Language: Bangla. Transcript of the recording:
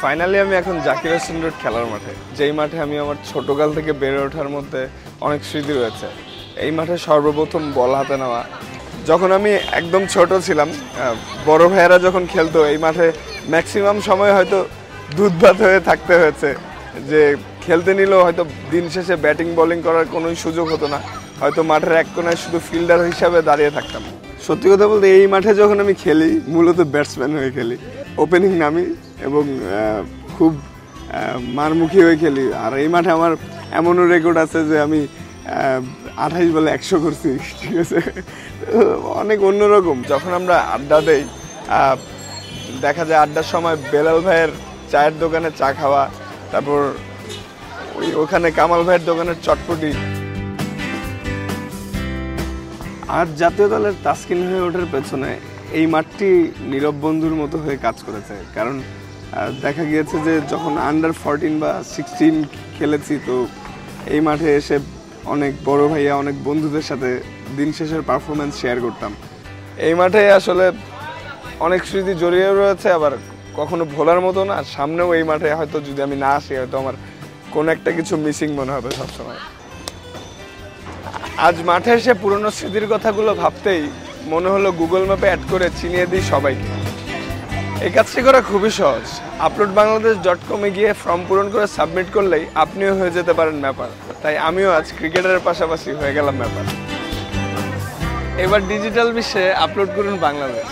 ফাইনালি আমি এখন জাকির হোসেন রোড খেলার মাঠে। যেই মাঠে আমি আমার ছোটকাল থেকে বেড়ে ওঠার মধ্যে অনেক স্মৃতি রয়েছে। এই মাঠে সর্বপ্রথম বল হাতে নেওয়া। যখন আমি একদম ছোট ছিলাম বড় ভাইয়েরা যখন খেলতো, এই মাঠে ম্যাক্সিমাম সময় হয়তো দুধ ভাত হয়ে থাকতে হয়েছে। যে খেলতে নিলেও হয়তো দিন শেষে ব্যাটিং বোলিং করার কোনো সুযোগ হতো না। হয়তো মাঠের এক কোনায় শুধু ফিল্ডার হিসাবে দাঁড়িয়ে থাকতাম। সত্যি কথা বলতে এই মাঠে যখন আমি খেলি, মূলত ব্যাটসম্যান হয়ে খেলি। ওপেনিং নামি এবং খুব মারমুখী হয়ে খেলি। আর এই মাঠে আমার এমনও রেকর্ড আছে যে আমি আঠাইশ বলে একশো করছি, ঠিক আছে? অনেক অন্যরকম। যখন আমরা আড্ডা দেই দেখা যায় আড্ডার সময় বেলাল ভাইয়ের চায়ের দোকানে চা খাওয়া, তারপর ওই ওখানে কামাল ভাইয়ের দোকানের চটপটি। আর জাতীয় দলের তাসকিন হয়ে ওঠার পেছনে এই মাঠটি নীরব বন্ধুর মতো হয়ে কাজ করেছে। কারণ দেখা গিয়েছে যে যখন আন্ডার ফোরটিন বা সিক্সটিন খেলেছি, তো এই মাঠে এসে অনেক বড় ভাইয়া, অনেক বন্ধুদের সাথে দিন শেষের পারফরমেন্স শেয়ার করতাম। এই মাঠে আসলে অনেক স্মৃতি জড়িয়ে রয়েছে, আবার কখনো ভোলার মতো না, সামনেও এই মাঠে হয়তো যদি আমি না আসি, হয়তো আমার কোনো একটা কিছু মিসিং মনে হবে সবসময়। আজ মাঠে এসে পুরনো স্মৃতির কথাগুলো ভাবতেই মনে হলো গুগল ম্যাপে অ্যাড করে চিনিয়ে দিই সবাইকে। এই কাজটি করা খুবই সহজ। আপলোড বাংলাদেশ ডট কমে গিয়ে ফর্ম পূরণ করে সাবমিট করলেই আপনিও হয়ে যেতে পারেন ম্যাপার তাই আমিও আজ ক্রিকেটারের পাশাপাশি হয়ে গেলাম ম্যাপার এবার ডিজিটাল বিশ্বে আপলোড করুন বাংলাদেশ